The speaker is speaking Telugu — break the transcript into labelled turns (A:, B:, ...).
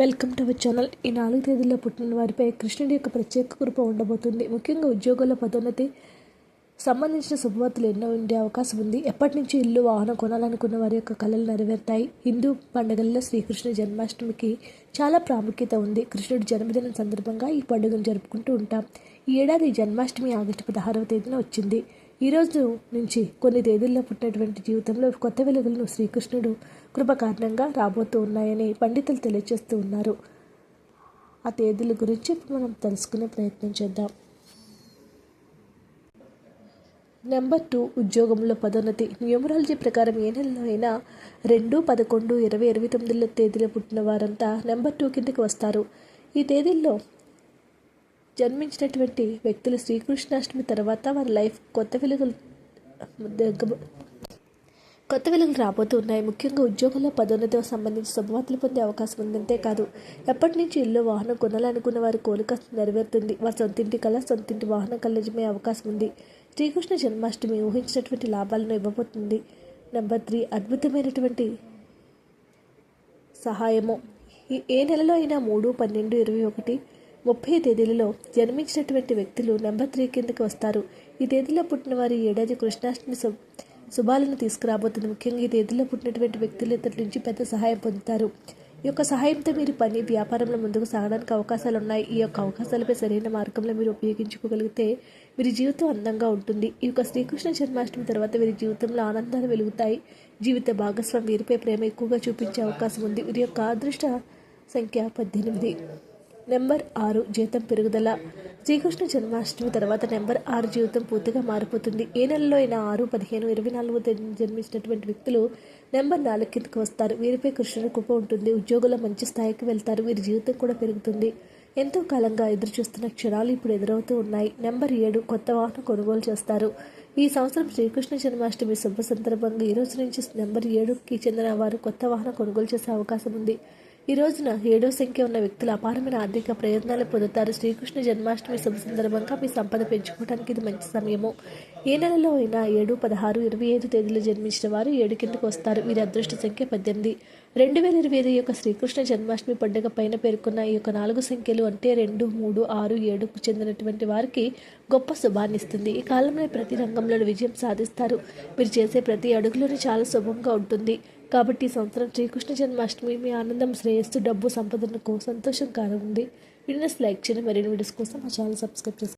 A: వెల్కమ్ టు అవర్ ఛానల్ ఈ నాలుగు తేదీల్లో పుట్టిన వారిపై కృష్ణుడి యొక్క ప్రత్యేక కృప ఉండబోతుంది. ముఖ్యంగా ఉద్యోగుల పదోన్నతి సంబంధించిన శుభవార్తలు ఎన్నో ఉండే అవకాశం ఉంది. ఎప్పటి నుంచి ఇల్లు వాహనం కొనాలనుకున్న వారి యొక్క కళలు నెరవేరుతాయి. హిందూ పండుగల్లో శ్రీకృష్ణ జన్మాష్టమికి చాలా ప్రాముఖ్యత ఉంది. కృష్ణుడి జన్మదినం సందర్భంగా ఈ పండుగను జరుపుకుంటూ ఉంటాం. ఈ ఏడాది జన్మాష్టమి ఆగస్టు పదహారవ తేదీన వచ్చింది. ఈరోజు నుంచి కొన్ని తేదీల్లో పుట్టినటువంటి జీవితంలో కొత్త వెలుగులను శ్రీకృష్ణుడు కృప కారణంగా రాబోతూ ఉన్నాయని పండితులు తెలియజేస్తూ ఉన్నారు. ఆ తేదీల గురించి మనం తెలుసుకునే ప్రయత్నం చేద్దాం. నెంబర్ టూ ఉద్యోగంలో పదోన్నతి. న్యూమరాలజీ ప్రకారం ఏ నెలలో అయినా రెండు పదకొండు ఇరవై ఇరవై తొమ్మిదిలో తేదీలో పుట్టిన వారంతా నెంబర్ టూ కిందకి వస్తారు. ఈ తేదీల్లో జన్మించినటువంటి వ్యక్తులు శ్రీకృష్ణాష్టమి తర్వాత వారి లైఫ్ కొత్త వెలుగులు దగ్గ- కొత్త వెలుగులు రాబోతూ ఉన్నాయి ముఖ్యంగా ఉద్యోగంలో పదోన్నతికి సంబంధించి శుభవార్తలు పొందే అవకాశం ఉంది కాదు. ఎప్పటి నుంచి ఇల్లు వాహనం కొనాలనుకున్న వారి కోరిక నెరవేరుతుంది. వారి సొంతింటి కళ సొంతింటి వాహనం కలజమే అవకాశం ఉంది. శ్రీకృష్ణ జన్మాష్టమి ఊహించినటువంటి లాభాలను ఇవ్వబోతుంది. నెంబర్ త్రీ అద్భుతమైనటువంటి సహాయము. ఏ నెలలో అయినా మూడు పన్నెండు ఇరవై ఒకటి ముప్పై తేదీలలో జన్మించినటువంటి వ్యక్తులు నెంబర్ త్రీ కిందకి వస్తారు. ఈ తేదీలో పుట్టిన వారి ఏడాది కృష్ణాష్టమి శు శుభాలను తీసుకురాబోతుంది ముఖ్యంగా ఈ తేదీలో పుట్టినటువంటి వ్యక్తులు ఇతరుల నుంచి పెద్ద సహాయం పొందుతారు. ఈ యొక్క సహాయంతో మీరు పని వ్యాపారంలో ముందుకు సాగడానికి అవకాశాలు ఉన్నాయి ఈ యొక్క అవకాశాలపై సరైన మార్గంలో మీరు ఉపయోగించుకోగలిగితే వీరి జీవితం అందంగా ఉంటుంది. ఈ యొక్క శ్రీకృష్ణ జన్మాష్టమి తర్వాత వీరి జీవితంలో ఆనందాలు వెలుగుతాయి. జీవిత భాగస్వామి వీరిపై ప్రేమ ఎక్కువగా చూపించే అవకాశం ఉంది. వీరి యొక్క అదృష్ట సంఖ్య పద్దెనిమిది. నెంబర్ ఆరు జీతం పెరుగుదల. శ్రీకృష్ణ జన్మాష్టమి తర్వాత నెంబర్ ఆరు జీవితం పూర్తిగా మారిపోతుంది. ఏ నెలలో అయినా ఆరు పదిహేను ఇరవై నాలుగు జన్మించినటువంటి వ్యక్తులు నెంబర్ నాలుగు కిందకు వస్తారు. వీరిపై కృష్ణుని కృప ఉంటుంది. ఉద్యోగుల మంచి స్థాయికి వెళ్తారు. వీరి జీవితం కూడా పెరుగుతుంది. ఎంతో కాలంగా ఎదురు చూస్తున్న క్షణాలు ఇప్పుడు ఎదురవుతూ ఉన్నాయి. నెంబర్ ఏడు కొత్త వాహనం కొనుగోలు చేస్తారు. ఈ సంవత్సరం శ్రీకృష్ణ జన్మాష్టమి శుభ సందర్భంగా ఈ రోజు నుంచి నెంబర్ ఏడుకి చెందిన వారు కొత్త వాహనం కొనుగోలు చేసే అవకాశం ఉంది. ఈ రోజున ఏడో సంఖ్య ఉన్న వ్యక్తులు అపారమైన ఆర్థిక ప్రయోజనాలు పొందుతారు. శ్రీకృష్ణ జన్మాష్టమి శుభ సందర్భంగా మీ సంపద పెంచుకోవడానికి ఇది మంచి సమయము. ఏ నెలలో అయినా ఏడు పదహారు ఇరవై ఐదు తేదీలో జన్మించిన వారు ఏడు కిందకు వస్తారు. వీరి అదృష్ట సంఖ్య పద్దెనిమిది. రెండు వేల ఇరవై ఐదు యొక్క శ్రీకృష్ణ జన్మాష్టమి పండుగ పైన పేర్కొన్న ఈ యొక్క నాలుగు సంఖ్యలు అంటే రెండు మూడు ఆరు ఏడుకు చెందినటువంటి వారికి గొప్ప శుభాన్ని ఇస్తుంది. ఈ కాలంలో ప్రతి రంగంలో విజయం సాధిస్తారు. మీరు చేసే ప్రతి అడుగులోనే చాలా శుభంగా ఉంటుంది. కాబట్టి ఈ సంవత్సరం శ్రీకృష్ణ జన్మాష్టమి మీ ఆనందం శ్రేయస్సు డబ్బు సంపదలకు సంతోషం కానుంది. వీడియోస్ లైక్ చేయండి. మరిన్ని వీడియోస్ కోసం మా ఛానల్ సబ్స్క్రైబ్ చేసుకోండి.